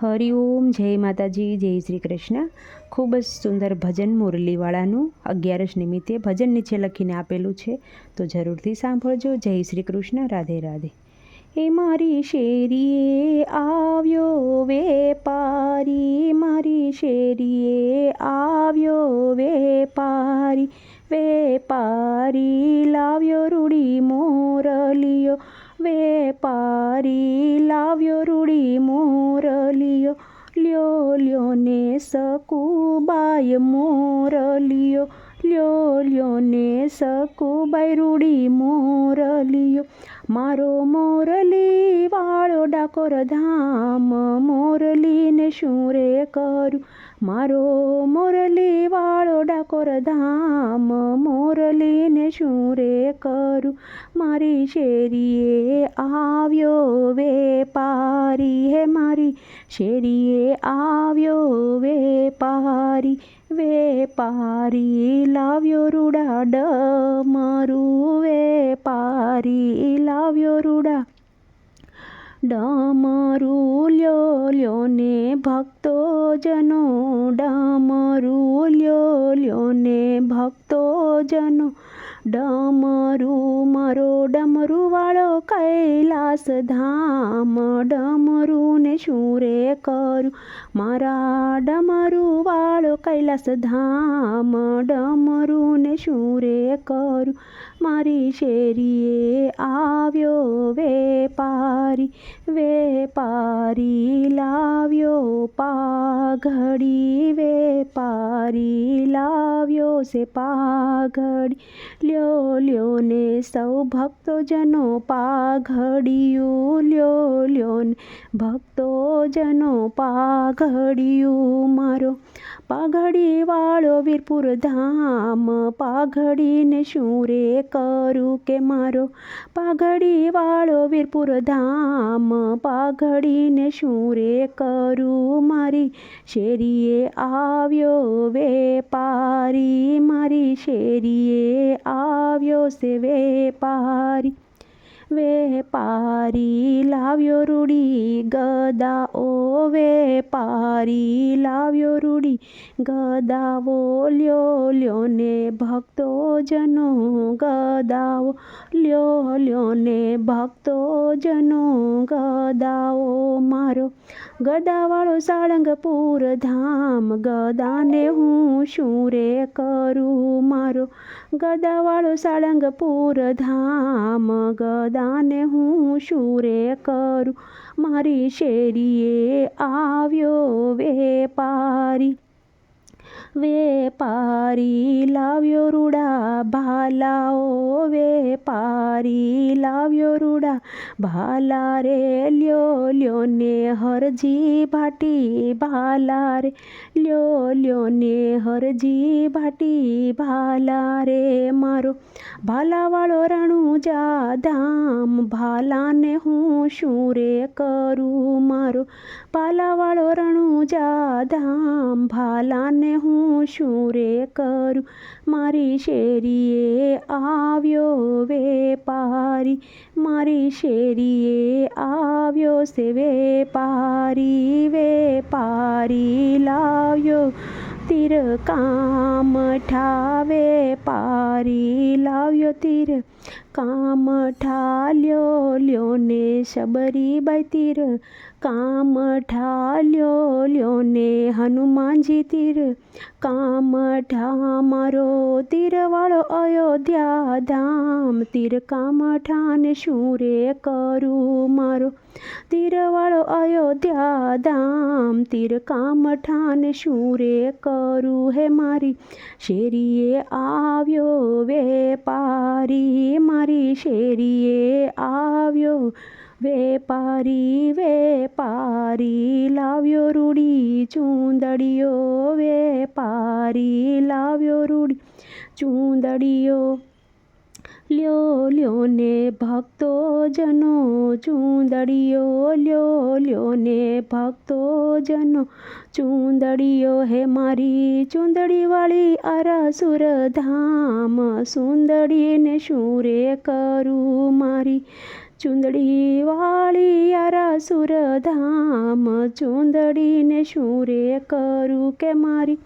હરિઓમ જય માતાજી, જય શ્રી કૃષ્ણ. ખૂબ જ સુંદર ભજન મુરલીવાળાનું અગિયારસ નિમિત્તે ભજન નીચે લખીને આપેલું છે. તો જરૂરથી સાંભળજો. જય શ્રી કૃષ્ણ. રાધે રાધે. એ મારી શેરીએ આવ્યો વેપારી મારી શેરીએ આવ્યો વેપારી વેપારી લાવ્યો રૂડી મોરલિયો વેપારી લાવ્યો રૂડી મોરલિયો, લ્યો લ્યો ને સકુબાય મોરલિયો, લ્યો લ્યો ને સકુબાય રૂડી મોરલિયો. મારો મોરલી વાળો ડાકોર ધામ મોરલીને શું રે કરું મારો મોરલી વાળો ડાકોર ધામ મોરલીને શું રે કરું? મારી શેરીએ આવ્યો વેપારી, હે મારી શેરીએ આવ્યો વેપારી વેપારી લાવ્યો રૂડા ડ મારું વેપારી લાવ્યો રૂડા ડમરું લ્યો લ્યો ને ભક્તો જનો ડમરું લ્યો લ્યો ને ભક્તો જનો ડમરું મારો, ડમરું વાળો કૈલાસ ધામ ડમરું ને શું રે કરું? મારા ડમરું વાળો કૈલાસ ધામ ડમરું ને શું રે કરું? મારી શેરીએ આવ્યો વેપારી વેપારી લાવ્યો પાઘડી વેપારી લાવ્યો છે પાઘડી લ્યો લ્યો ને સૌ ભક્તોજનો પાઘડિયું લ્યો લ્યો ને ભક્તોજનો પાઘડિયું મારો પાઘડી વાળો વીરપુર ધામ પાઘડીને શું રે કરું કે મારો પાઘડી વાળો વીરપુર ધામ? પાઘડીને શું રે કરું? મારી શેરીએ આવ્યો વેપારી, મારી શેરીએ આવ્યો છે વેપારી. વેપારી લાવ્યો રૂડી ગદા ઓ વેપારી લાવ્યો રૂડી ગદાવો લ્યો લ્યો ને ભક્તો જનો ગદાવો લ્યો લ્યો ને ભક્તો જનો ગદાવો મારો ગદાવાળો સાળંગપુર ધામ ગદાને હું શું રે કરું મારો ગદાવાળો સાળંગપુર ધામ ગદાને હું શૂરે કરું? મારી શેરીએ આવ્યો વેપારી. વેપારી લાવ્યો રૂડા ભાલાઓ, વેપારી લાવ્યો રૂડા ભાલા રે, લ્યો લ્યો ને હરજી ભાટી ભાલા રે, લ્યો લ્યો ને હરજી ભાટી ભાલા રે મારો. ભાલાવાળો રણુજા ધામ ભાલાને હું શું રે કરું મારો? ભાલાવાળો રણુજા ધામ ભાલાને હું શું રે કરું, મારી શેરીએ આવ્યો વેપારી, મારી શેરીએ આવ્યો છે વેપારી વેપારી લાવ્યો તીર કામ ઠાવે પારી લાવ્યો તીર કામ ઠાલ્યો લ્યો ને શબરીબાઈ તીર કામ ઠાલ્યો લ્યો ને હનુમાનજી તીર. કામ ઠા મારો તીરવાળો અયોધ્યા ધામ. તીર કામ ઠાને શું રે કરું મારો? તીરવાળો અયોધ્યા ધામ. તીર કામ ઠાને શું રે કરું હે મારી? શેરીએ આવ્યો વેપારી. મારી શેરીએ આવ્યો. વેપારી વેપારી લાવ્યો રૂડી ચૂંદડીયો વેપારી લાવ્યો રૂડી ચૂંદડીયો લ્યો લ્યો ને ભક્તો જનો ચૂંદડીયો લ્યો લ્યો ને ભક્તો જનો ચૂંદડીયો હે મારી ચૂંદડીવાળી અરસુર ધામ સુંદરીને શું રે કરું મારી ચૂંદડી વાળી યારા સુરધામ ચૂંદડીને શું રે કરું કે મારી?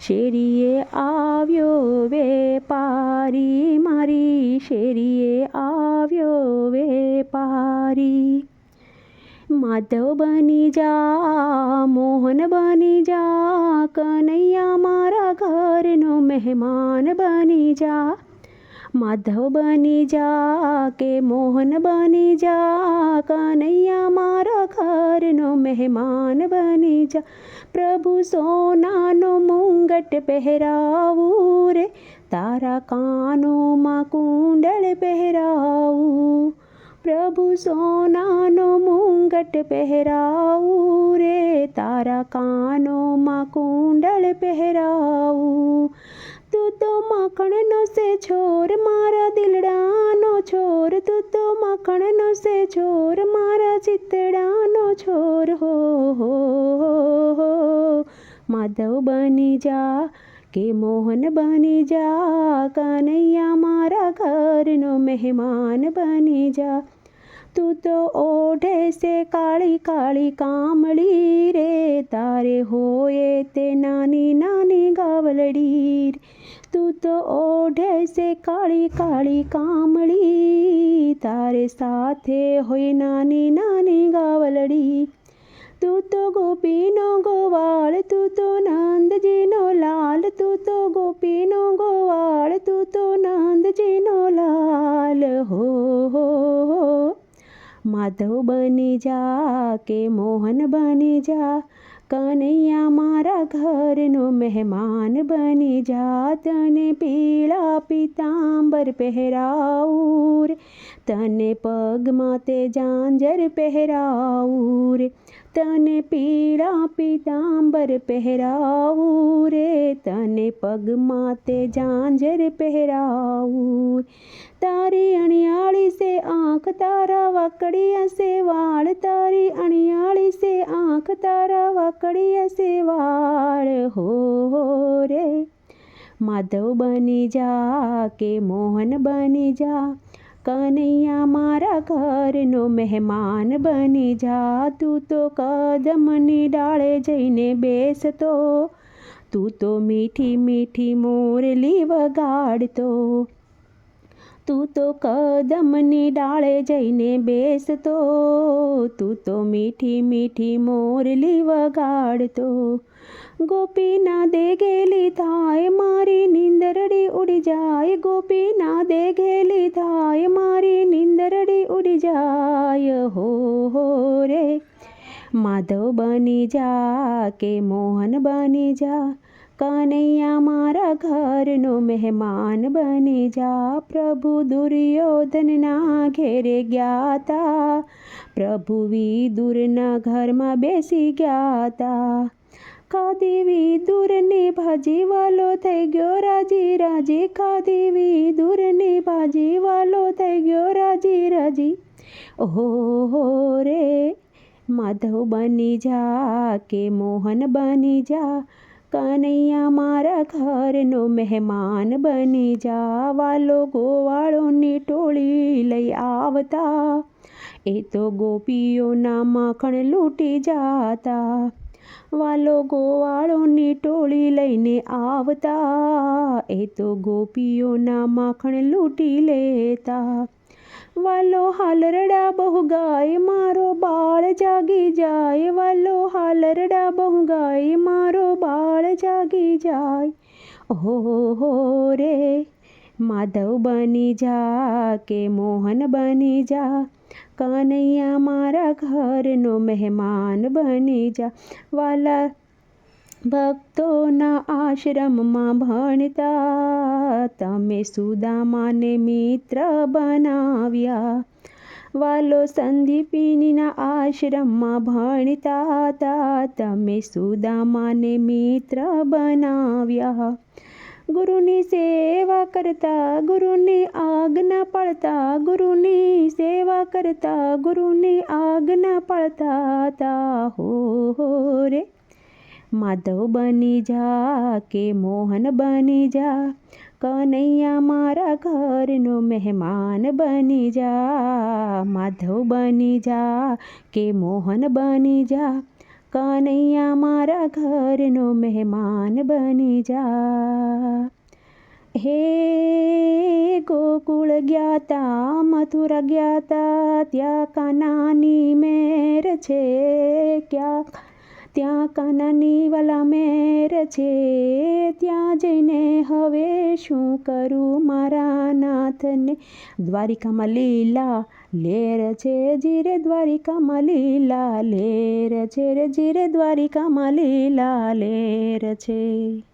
શેરીએ આવ્યો વેપારી, મારી શેરીએ આવ્યો વેપારી. માધવ બની જા, મોહન બની જા, કનૈયા મારા ઘરનો મહેમાન બની જા. માધવ બની જા કે મોહન બની જા, કનૈયા મારા ઘરનો મહેમાન બની જા. પ્રભુ સોનાનો મુંગટ પહેરાવું રે, તારા કાનોમાં કુંડળ પહેરાવું. પ્રભુ સોનાનો મુંગટ પહેરાવું રે, તારા કાનોમાં કુંડળ પહેરાવું. તું તો માખણનો સે છોર, મારા દિલડાનો છોર. તું તો માખણનો સે છોર, મારા ચિતડાનો છોર. હો હો હો. માધવ બની જા કે મોહન બની જા? કનૈયા મારા ઘરનો મહેમાન બની જા. તું તો ઓઢે સે કાળી કાળી કામળી રે. તારે હોયે તે નાની નાની ગાવલડી તું તો ઓઢે સે કાળી કાળી કામળી, તારે સાથે હોય નાની નાની ગાવલડી. તું તો ગોપીનો ગોવાળ, તું તો નંદજીનો લાલ, તું તો ગોપીનો ગોવાળ, તું તો નંદજીનો લાલ. હો હો, માધવ બની જા કે મોહન બની જા કનૈયા મારા ઘરનો મહેમાન બની જાતને પીળા પિતાંબર પહેરાવું તને પગમાં તે જાંજર પહેરાવું રે. તને પીળા પીતાંબર પહેરાવું રે. તને પગમાં તે જાંજર પહેરાવું તારી અણિયાળી સે આંખ તારા વાકડિયા હશે વાળ. તારી અણિયાળી સે આંખ તારા વાકડિયા હશે વાળ. હો હો, રે. માધવ બની જા કે મોહન બની જા. કનૈયા મારા ઘરનો મહેમાન બની જા તું તો કદમની ડાળે જઈને બેસતો તું તો મીઠી મીઠી મોરલી વગાડતો તું તો કદમની ડાળે જઈને બેસતો તું તો મીઠી મીઠી મોરલી વગાડતો ગોપીના દે ગેલી થાય મારી નીંદરડી ઉડી જાય ગોપીના દે ગેલી થાય મારી નીંદરડી ઉડી જાય હો હો રે માધવ બની જા કે મોહન બની જા કનૈયા મારા ઘરનો મહેમાન બની જા પ્રભુ દુર્યોધનના ઘેરે ગયા તા પ્રભુ વિદુરના ઘરમાં બેસી ગયા તા ખાધી દૂરની ભાજી વાલો થઈ ગયો રાજી રાજી ખાદેવી વિદુરની ભાજી વાલો થઈ ગયો રાજી રાજી ઓહો રે માધવ બની જા કે મોહન બની જા કનૈયા મારા ઘરનો મહેમાન બની જા વાલો ગોવાળોની ટોળી લઈ આવતા એ તો ગોપીઓના માખણ લૂંટી જાતા વાલો ગોવાળોની ટોળી લઈને આવતા. એ તો ગોપીઓના માખણ લૂંટી લેતા. વાલો હાલરડા બહુ ગાય, મારો બાળ જાગી જાય. વાલો હાલરડા બહુ ગાય, મારો બાળ જાગી જાય. ઓહો રે, માધવ બની જા કે મોહન બની જા. કનૈયા મારા ઘરનો મહેમાન બની જા વાલા ભક્તોના આશ્રમમાં ભણતા તમે સુદામાને મિત્ર બનાવ્યા વાલો સંદીપિનીના આશ્રમમાં ભણતા હતા તમે સુદામાને મિત્ર બનાવ્યા ગુરુની સેવા કરતા, ગુરુની આજ્ઞા પાળતા, ગુરુની સેવા કરતા, ગુરુની આજ્ઞા પાળતા તા હો હો રે. માધવ બની જા કે મોહન બની જા. કનૈયા મારા ઘરનો મહેમાન બની જા. માધવ બની જા કે મોહન બની જા. કનૈયા મારા ઘરનો મહેમાન બની જા હે ગોકુળ ગયા તા મથુરા ગયા તા ત્યાં કાનાની મેર છે ક્યાં ત્યાં કાનાની વાલા મેર છે. ત્યાં જઈને હવે શું કરું મારા નાથને? દ્વારિકામાં લીલા લેર છે, જીરે દ્વારિકામાં લીલા લેર છે રે જીરે દ્વારિકામાં લીલા લેર છે.